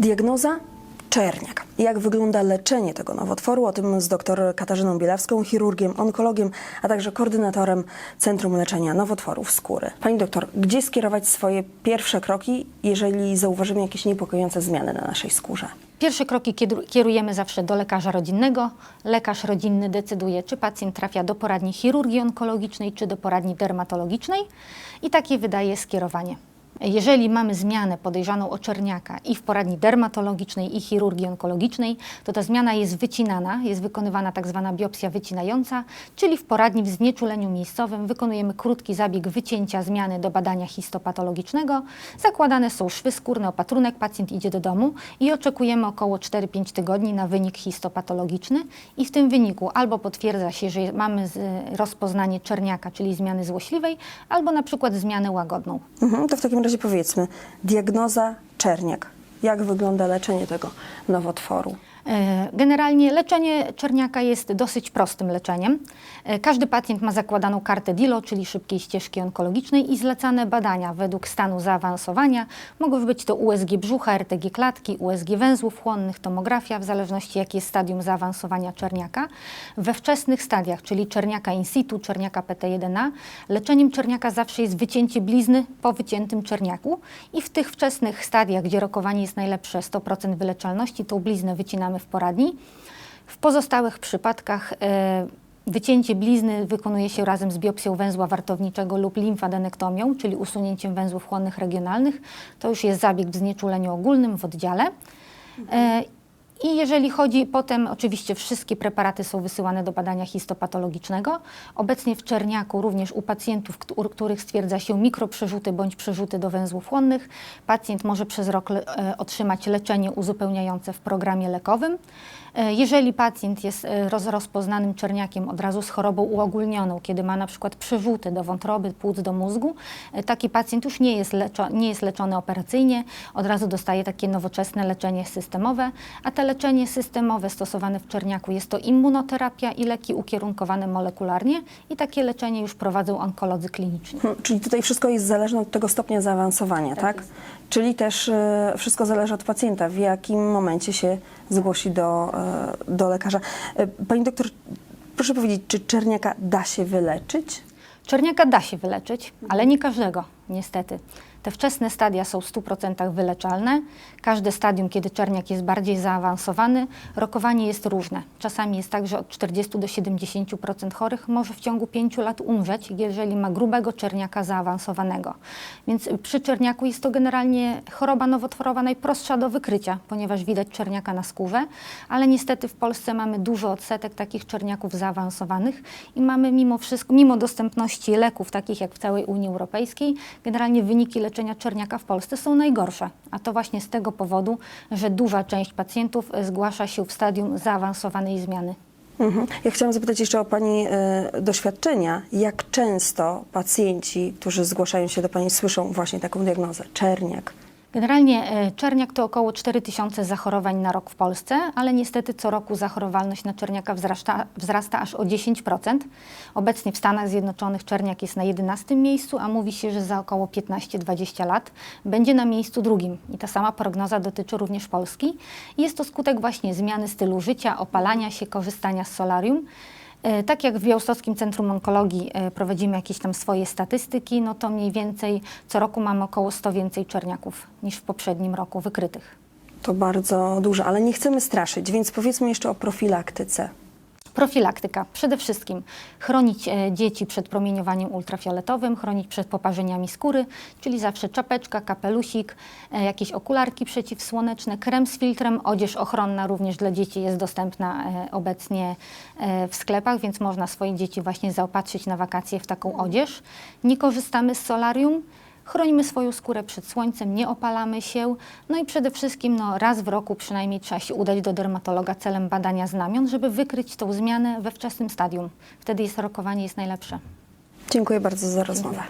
Diagnoza czerniak. Jak wygląda leczenie tego nowotworu? O tym z dr Katarzyną Bielawską, chirurgiem, onkologiem, a także koordynatorem Centrum Leczenia Nowotworów Skóry. Pani doktor, gdzie skierować swoje pierwsze kroki, jeżeli zauważymy jakieś niepokojące zmiany na naszej skórze? Pierwsze kroki kierujemy zawsze do lekarza rodzinnego. Lekarz rodzinny decyduje, czy pacjent trafia do poradni chirurgii onkologicznej, czy do poradni dermatologicznej i takie wydaje skierowanie. Jeżeli mamy zmianę podejrzaną o czerniaka i w poradni dermatologicznej i chirurgii onkologicznej, to ta zmiana jest wycinana, jest wykonywana tak zwana biopsja wycinająca, czyli w poradni w znieczuleniu miejscowym wykonujemy krótki zabieg wycięcia zmiany do badania histopatologicznego. Zakładane są szwy skórne, opatrunek, pacjent idzie do domu i oczekujemy około 4-5 tygodni na wynik histopatologiczny i w tym wyniku albo potwierdza się, że mamy rozpoznanie czerniaka, czyli zmiany złośliwej, albo na przykład zmianę łagodną. Mhm, to w takim razie powiedzmy, diagnoza czerniak. Jak wygląda leczenie tego nowotworu? E, Generalnie leczenie czerniaka jest dosyć prostym leczeniem. E, Każdy pacjent ma zakładaną kartę DILO, czyli szybkiej ścieżki onkologicznej i zlecane badania według stanu zaawansowania. Mogą być to USG brzucha, RTG klatki, USG węzłów chłonnych, tomografia, w zależności jakie jest stadium zaawansowania czerniaka. We wczesnych stadiach, czyli czerniaka in situ, czerniaka PT1A, leczeniem czerniaka zawsze jest wycięcie blizny po wyciętym czerniaku i w tych wczesnych stadiach, gdzie rokowanie jest najlepsze, 100% wyleczalności, tą bliznę wycinamy w poradni. W pozostałych przypadkach e, wycięcie blizny wykonuje się razem z biopsją węzła wartowniczego lub limfadenektomią, czyli usunięciem węzłów chłonnych regionalnych. To już jest zabieg w znieczuleniu ogólnym w oddziale. I jeżeli chodzi potem, oczywiście wszystkie preparaty są wysyłane do badania histopatologicznego. Obecnie w czerniaku, również u pacjentów, których stwierdza się mikroprzerzuty bądź przerzuty do węzłów chłonnych, pacjent może przez rok e, otrzymać leczenie uzupełniające w programie lekowym. E, Jeżeli pacjent jest e, roz, rozpoznanym czerniakiem od razu z chorobą uogólnioną, kiedy ma na przykład przerzuty do wątroby, płuc, do mózgu, taki pacjent już nie jest, nie jest leczony operacyjnie, od razu dostaje takie nowoczesne leczenie systemowe, a te leczenie systemowe stosowane w czerniaku jest to immunoterapia i leki ukierunkowane molekularnie i takie leczenie już prowadzą onkolodzy kliniczni. Hmm, Czyli tutaj wszystko jest zależne od tego stopnia zaawansowania, tak? Czyli też e, wszystko zależy od pacjenta, w jakim momencie się zgłosi do, e, do lekarza. E, Pani doktor, proszę powiedzieć, czy czerniaka da się wyleczyć? Czerniaka da się wyleczyć, ale nie każdego, niestety. Te wczesne stadia są w 100% wyleczalne. Każde stadium, kiedy czerniak jest bardziej zaawansowany, rokowanie jest różne. Czasami jest tak, że od 40 do 70% chorych może w ciągu 5 lat umrzeć, jeżeli ma grubego czerniaka zaawansowanego. Więc przy czerniaku jest to generalnie choroba nowotworowa najprostsza do wykrycia, ponieważ widać czerniaka na skórze, ale niestety w Polsce mamy dużo odsetek takich czerniaków zaawansowanych i mamy mimo wszystko, mimo dostępności leków takich jak w całej Unii Europejskiej, generalnie wyniki leczenia czerniaka w Polsce są najgorsze. A to właśnie z tego powodu, że duża część pacjentów zgłasza się w stadium zaawansowanej zmiany. Mhm. Ja chciałam zapytać jeszcze o Pani e, doświadczenia. Jak często pacjenci, którzy zgłaszają się do Pani, słyszą właśnie taką diagnozę? Czerniak. Generalnie e, czerniak to około 4000 zachorowań na rok w Polsce, ale niestety co roku zachorowalność na czerniaka wzrasta, wzrasta aż o 10%. Obecnie w Stanach Zjednoczonych czerniak jest na 11 miejscu, a mówi się, że za około 15-20 lat będzie na miejscu drugim. I ta sama prognoza dotyczy również Polski. Jest to skutek właśnie zmiany stylu życia, opalania się, korzystania z solarium. E, Tak jak w Białostockim Centrum Onkologii e, prowadzimy jakieś tam swoje statystyki, no to mniej więcej co roku mamy około 100 więcej czerniaków niż w poprzednim roku wykrytych. To bardzo dużo, ale nie chcemy straszyć, więc powiedzmy jeszcze o profilaktyce. Profilaktyka. Przede wszystkim chronić e, dzieci przed promieniowaniem ultrafioletowym, chronić przed poparzeniami skóry, czyli zawsze czapeczka, kapelusik, e, jakieś okularki przeciwsłoneczne, krem z filtrem, odzież ochronna również dla dzieci jest dostępna e, obecnie w sklepach, więc można swoje dzieci właśnie zaopatrzyć na wakacje w taką odzież. Nie korzystamy z solarium. Chronimy swoją skórę przed słońcem, nie opalamy się. No i przede wszystkim no, raz w roku przynajmniej trzeba się udać do dermatologa celem badania znamion, żeby wykryć tą zmianę we wczesnym stadium. Wtedy jest rokowanie jest najlepsze. Dziękuję bardzo za rozmowę.